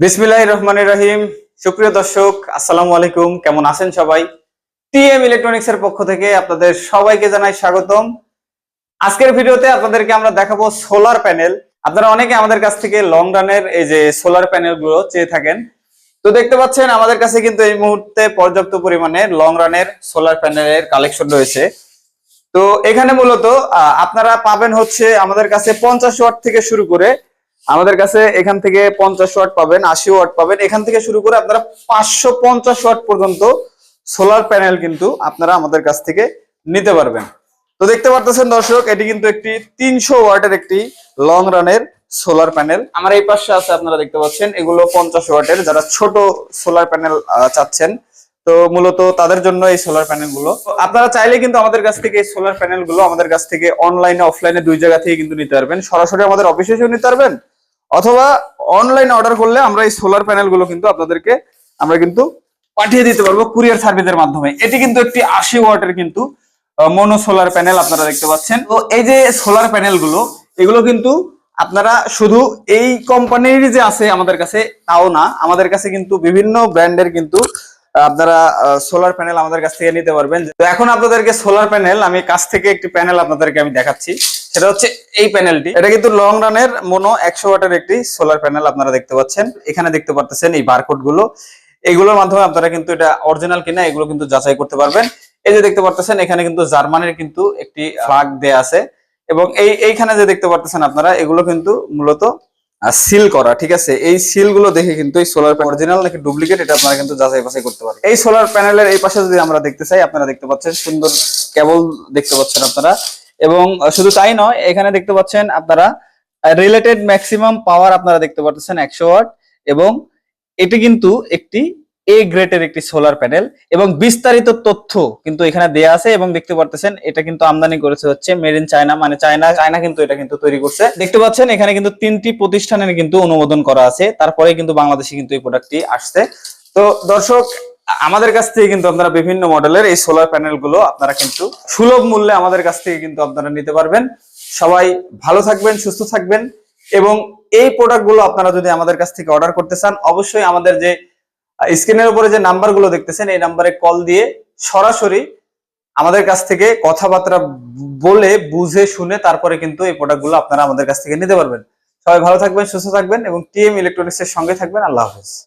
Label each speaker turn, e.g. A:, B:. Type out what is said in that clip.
A: বিসমিল্লাহ রহমান রহিম। সুপ্রিয় দর্শক, আসসালামু আলাইকুম। কেমন আছেন সবাই? টিএম ইলেকট্রনিক্স এর পক্ষ থেকে আপনাদের সবাইকে জানাই স্বাগতম। আজকের ভিডিওতে আপনাদেরকে আমরা দেখাবো সোলার প্যানেল। আপনারা অনেকে আমাদের কাছ থেকে লং রানের এই যে সোলার প্যানেলগুলো চেয়ে থাকেন। তো দেখতে পাচ্ছেন, আমাদের কাছে কিন্তু এই মুহূর্তে পর্যাপ্ত পরিমাণে লং রানের সোলার প্যানেলের কালেকশন রয়েছে। তো এখানে মূলত আপনারা পাবেন হচ্ছে আমাদের কাছে পঞ্চাশ ওয়াট থেকে শুরু করে আমাদের কাছে এখান থেকে পঞ্চাশ ওয়াট পাবেন, আশি ওয়াট পাবেন। এখান থেকে শুরু করে আপনারা পাঁচশো পঞ্চাশ ওয়াট পর্যন্ত সোলার প্যানেল কিন্তু আপনারা আমাদের কাছ থেকে নিতে পারবেন। তো দেখতে পারতেছেন দর্শক, এটি কিন্তু একটি তিনশো ওয়াটের একটি লং রানের সোলার প্যানেল আমার এই পাশে আছে, আপনারা দেখতে পাচ্ছেন, এগুলো পঞ্চাশ ওয়াটের, যারা ছোট সোলার প্যানেল চাচ্ছেন। তো মূলত তাদের জন্য এই সোলার প্যানেলগুলো। আপনারা চাইলে কিন্তু আমাদের কাছ থেকে এই সোলার প্যানেলগুলো আমাদের কাছ থেকে অনলাইনে অফলাইনে দুই জায়গা থেকে কিন্তু নিতে পারবেন। সরাসরি আমাদের অফিসে নিতে পারবেন। অথবা অনলাইন অর্ডার করলে আমরা এই সোলার প্যানেলগুলো কিন্তু আপনাদেরকে আমরা কিন্তু পাঠিয়ে দিতে পারব কুরিয়ার সার্ভিসের মাধ্যমে। এটি কিন্তু একটি আশি ওয়াটের কিন্তু মনো সোলার প্যানেল আপনারা দেখতে পাচ্ছেন। তো এই যে সোলার প্যানেলগুলো এগুলো কিন্তু আপনারা শুধু এই কোম্পানির যে আছে আমাদের কাছে, তাও না, আমাদের কাছে কিন্তু বিভিন্ন ব্র্যান্ডের কিন্তু আপনারা সোলার প্যানেল আমাদের কাছ থেকে নিতে পারবেন। তো এখন আপনাদেরকে সোলার প্যানেল আমি কাছ থেকে একটি প্যানেল আপনাদেরকে আমি দেখাচ্ছি। সেটা হচ্ছে এই প্যানেলটি এটা কিন্তু লং রানের মনো একশো ওয়াটের একটি সোলার প্যানেল আপনারা দেখতে পাচ্ছেন। এখানে দেখতে পাচ্ছেন এই বারকোডগুলো এগুলোর মাধ্যমে আপনারা কিন্তু এটা অরিজিনাল কিনা, এগুলো কিন্তু যাচাই করতে পারবেন। এই যে দেখতে পাচ্ছেন এখানে কিন্তু জার্মানির কিন্তু একটি ফ্লাগ দেয়া আছে। এবং এই, এইখানে যে দেখতে পাচ্ছেন আপনারা, এগুলো কিন্তু মূলত সিল করা, ঠিক আছে? এই সিলগুলো দেখে কিন্তু এই সোলার প্যানেল অরিজিনাল নাকি ডুপ্লিকেট এটা আপনারা কিন্তু যাচাই বাছাই করতে পারবেন এই সোলার প্যানেলের এই পাশে যদি আমরা দেখতে চাই, আপনারা দেখতে পাচ্ছেন সুন্দর কেবল দেখতে পাচ্ছেন আপনারা। এবং শুধু তাই নয়, এখানে দেখতে পাচ্ছেন আপনারা রিলেটেড ম্যাক্সিমাম পাওয়ার আপনারা দেখতে পাচ্ছেন একশো ওয়াট। এবং এটি কিন্তু একটি এ গ্রেটের একটি সোলার প্যানেল এবং বিস্তারিত তথ্য কিন্তু এখানে দেয়া আছে এবং দেখতে পারতেছেন এটা কিন্তু আমদানি করেছে হচ্ছে মেড ইন চায়না মানে চায়না চায়না কিন্তু এটা কিন্তু তৈরি করছে। দেখতে পাচ্ছেন এখানে কিন্তু তিনটি প্রতিষ্ঠানের কিন্তু অনুমোদন করা আছে, তারপরে কিন্তু বাংলাদেশে কিন্তু এই প্রোডাক্টটি আসছে। তো দর্শক, আমাদের কাছ থেকে কিন্তু আপনারা বিভিন্ন মডেলের এই সোলার প্যানেলগুলো আপনারা কিন্তু সুলভ মূল্যে আমাদের কাছ থেকে কিন্তু আপনারা নিতে পারবেন। সবাই ভালো থাকবেন, সুস্থ থাকবেন এবং এই প্রোডাক্টগুলো আপনারা যদি আমাদের কাছ থেকে অর্ডার করতে চান, অবশ্যই আমাদের যে স্ক্রিনের উপরে যে নাম্বারগুলো দেখতেছেন, এই নাম্বারে কল দিয়ে সরাসরি আমাদের কাছ থেকে কথাবার্তা বলে, বুঝে, শুনে তারপরে কিন্তু এই প্রোডাক্টগুলো আপনারা আমাদের কাছ থেকে নিতে পারবেন। সবাই ভালো থাকবেন, সুস্থ থাকবেন এবং টিএম ইলেকট্রনিক্স এর সঙ্গে থাকবেন। আল্লাহ হাফেজ।